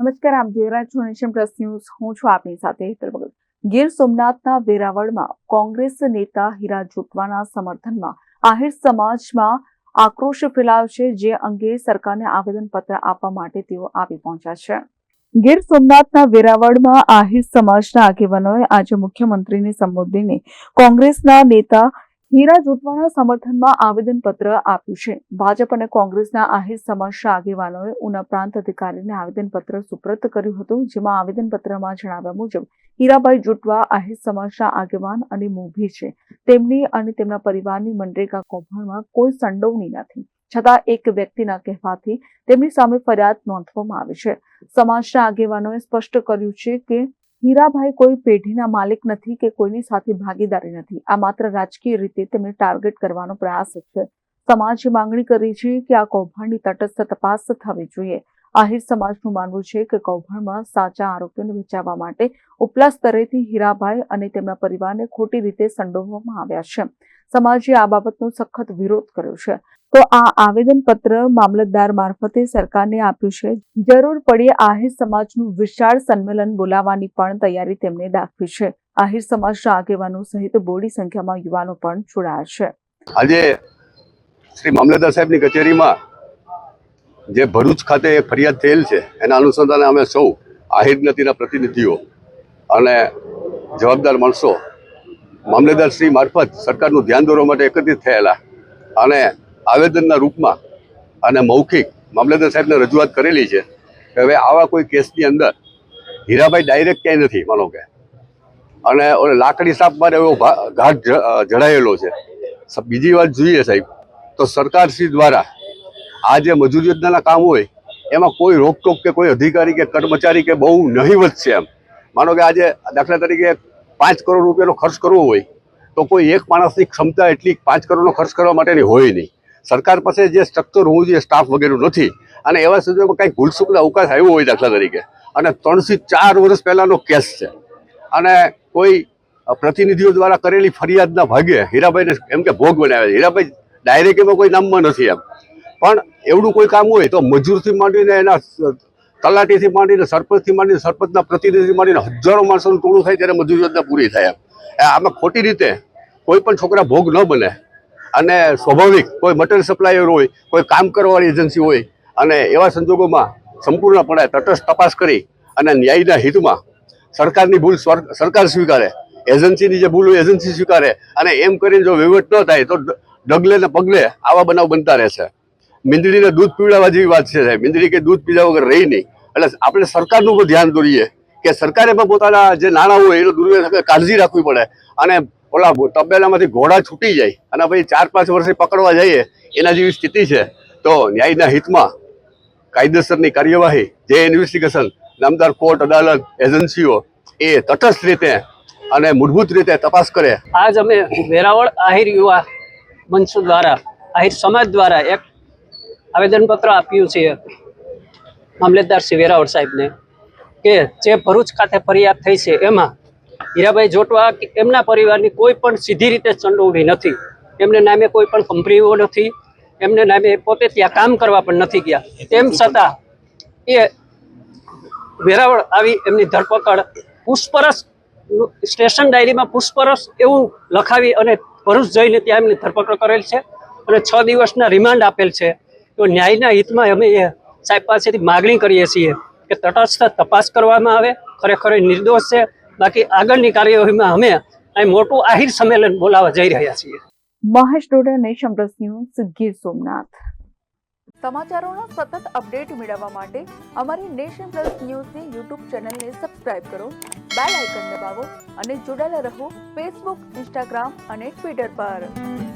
નમસ્કાર, આપ જોઈ રહ્યા છો નેશન પ્લસ ન્યૂઝ. હું છું આપની સાથે હેતલ ગીર સોમનાથના વેરાવળમાં કોંગ્રેસ નેતા હીરા જોટવાના સમર્થનમાં આહિર સમાજમાં આક્રોશ ફેલાયો છે, જે અંગે સરકારને આવેદનપત્ર આપવા માટે તેઓ આવી પહોંચ્યા છે. ગીર સોમનાથના વેરાવળમાં આહિર સમાજના આગેવાનોએ આજે મુખ્યમંત્રીને સંબોધીને કોંગ્રેસના નેતા હીરા જૂટવાના સમર્થનમાં આવેદનપત્ર આપ્યું છે. ભાજપ અને કોંગ્રેસના આહિર સમાજના આગેવાનોએ ઉના પ્રાંત અધિકારીને આવેદનપત્ર સુપ્રત કર્યું હતું, જેમાં આવેદનપત્રમાં જણાવ્યા મુજબ હીરાભાઈ જૂટવા આહિર સમાજના આગેવાન અને મોભી છે. તેમની અને તેમના પરિવારની મનરેગા કૌભાંડમાં કોઈ સંડોવણી નથી. છતાં એક વ્યક્તિના કહેવાથી તેમની સામે ફરિયાદ નોંધવામાં આવી છે. સમાજના આગેવાનોએ સ્પષ્ટ કર્યું છે કે હીરાભાઈ કોઈ પેઢીના માલિક નથી કે કોઈની સાથે ભાગીદારી નથી. આ માત્ર રાજકીય રીતે તેમને ટાર્ગેટ કરવાનો પ્રયાસ છે. સમાજે માંગણી કરી છે કે આ કૌભાંડની તટસ્થ તપાસ થવી જોઈએ. આહિર સમાજનું માનવું છે કે કૌભાંડમાં સાચા આરોપીઓને બચાવવા માટે ઉપલા સ્તરેથી હીરાભાઈ અને તેમના પરિવારને ખોટી રીતે સંડોવવામાં આવ્યા છે. સમાજે આ બાબતનો સખત વિરોધ કર્યો છે. તો આ આવેદનપત્ર મામલતદાર મારફતે સરકારને આપ્યું છે. જરૂર પડે આહિર સમાજનું વિશાળ સંમેલન બોલાવવાની પણ તૈયારી તેમણે દાખવી છે. આહિર સમાજના આગેવાનો સહિત બોડી સંખ્યામાં યુવાનો પણ જોડાયા છે. આજે શ્રી મામલતદાર સાહેબની કચેરીમાં જે ભરૂચ ખાતે એક ફરિયાદ થયેલ છે, એના અનુસંધાને અમે સૌ આહિર જ્ઞાતિના પ્રતિનિધિઓ અને જવાબદાર માણસો મામલતદાર શ્રી મારફત સરકારનું ધ્યાન દોરવા માટે એકત્રિત થયેલા અને આવેદનના રૂપમાં અને મૌખિક મામલતદાર સાહેબને રજૂઆત કરેલી છે કે હવે આવા કોઈ કેસની અંદર હીરાભાઈ ડાયરેક્ટ ક્યાંય નથી, માનો કે. અને લાકડી સાપ મારે એવો ઘાટ જડાયેલો છે. બીજી વાત જોઈએ સાહેબ, તો સરકારશ્રી દ્વારા આ જે મજૂર યોજનાના કામ હોય, એમાં કોઈ રોકટોક કે કોઈ અધિકારી કે કર્મચારી કે બહુ નહીવત છે એમ. માનો કે આજે દાખલા તરીકે પાંચ કરોડ રૂપિયાનો ખર્ચ કરવો હોય, તો કોઈ એક માણસની ક્ષમતા એટલી પાંચ કરોડનો ખર્ચ કરવા માટેની હોય નહીં. સરકાર પાસે જે સ્ટ્રક્ચર હોવું જોઈએ સ્ટાફ વગેરે નથી. અને એવા સંજોગોમાં કંઈક ભૂલચૂકના અવકાશ આવ્યો હોય દાખલા તરીકે. અને ત્રણથી ચાર વર્ષ પહેલાંનો કેસ છે. અને કોઈ પ્રતિનિધિઓ દ્વારા કરેલી ફરિયાદના ભાગે હીરાભાઈને એમ કે ભોગ બનાવ્યા હીરાભાઈ ડાયરેક્ટ એમાં કોઈ નામમાં નથી એમ. પણ એવડું કોઈ કામ હોય તો મજૂરથી માંડીને એના તલાટીથી માંડીને સરપંચથી માંડીને સરપંચના પ્રતિનિધિથી માંડીને હજારો માણસોનું ટોળું થાય ત્યારે મજૂર યોજના પૂરી થાય એમ. આમાં ખોટી રીતે કોઈ પણ છોકરા ભોગ ન બને. અને સ્વાભાવિક કોઈ મટીરિયલ સપ્લાયર હોય, કોઈ કામ કરવાવાળી એજન્સી હોય, અને એવા સંજોગોમાં સંપૂર્ણપણે તટસ્થ તપાસ કરી અને ન્યાયના હિતમાં સરકારની ભૂલ સરકાર સ્વીકારે એજન્સીની જે ભૂલ હોય એજન્સી સ્વીકારે, અને એમ કરીને જો વહીવટ ન થાય તો ડગલે ને પગલે આવા બનાવ બનતા રહેશે મીંદડીને દૂધ પીવડાવવા જેવી વાત છે સાહેબ. મીંદડી કે દૂધ પીધા વગર રહી નહીં. એટલે આપણે સરકારનું પણ ધ્યાન દોરીએ કે સરકારે પણ પોતાના જે નાણાં હોય એનો દુર્વ્યવહાર કાળજી રાખવી પડે. અને ઓલા તબેલામાંથી ઘોડા છૂટી જાય અને પછી ચાર પાંચ વર્ષે પકડવા જઈએ, એના જેવી સ્થિતિ છે. તો ન્યાયના હિતમાં કાયદેસરની કાર્યવાહી, જે ઇન્વેસ્ટિગેશન નામદાર કોર્ટ, અદાલત, એજન્સીઓ, એ તટસ્થ રીતે અને મૂળભૂત રીતે તપાસ કરે. આજ અમે વેરાવળ આહિર યુવા મંચ દ્વારા, આહિર સમાજ દ્વારા એક આવેદનપત્ર આપ્યું છે મામલેદાર શ્રી વેરાવળ સાહેબને કે જે ભરૂચ ખાતે ફરિયાદ થઈ છે, એમાં હીરાભાઈ જોટવા એમના પરિવારની કોઈ પણ સીધી રીતે સંડોવણી નથી. એમને નામે કોઈ પણ કંપનીઓ નથી. એમને નામે પોતે ત્યાં કામ કરવા પણ નથી ગયા. તેમ છતાં એ વેરાવળ આવી એમની ધરપકડ પુષ્પરસ સ્ટેશન ડાયરીમાં પુષ્પરસ એવું લખાવી અને ભરૂચ જઈને ત્યાં એમની ધરપકડ કરેલ છે અને છ દિવસના રિમાન્ડ આપેલ છે. તો ન્યાયના હિતમાં અમે એ સાહેબ પાસેથી માગણી કરીએ છીએ કે તટસ્થ તપાસ કરવામાં આવે, ખરેખર નિર્દોષ છે. બાકી આગળની કાર્યવાહીમાં અમે અહીં મોટું આહિર સંમેલન બોલાવવા જઈ રહ્યા છીએ. Mahesh Doda nation plus news Gir Somnath. સમાચારોના સતત અપડેટ મેળવવા માટે અમારી નેશન પ્લસ ન્યૂઝની યુટ્યુબ ચેનલને સબસ્ક્રાઇબ કરો બેલ આઇકન દબાવો અને જોડાયેલા રહો ફેસબુક ઇન્સ્ટાગ્રામ અને ટ્વિટર પર.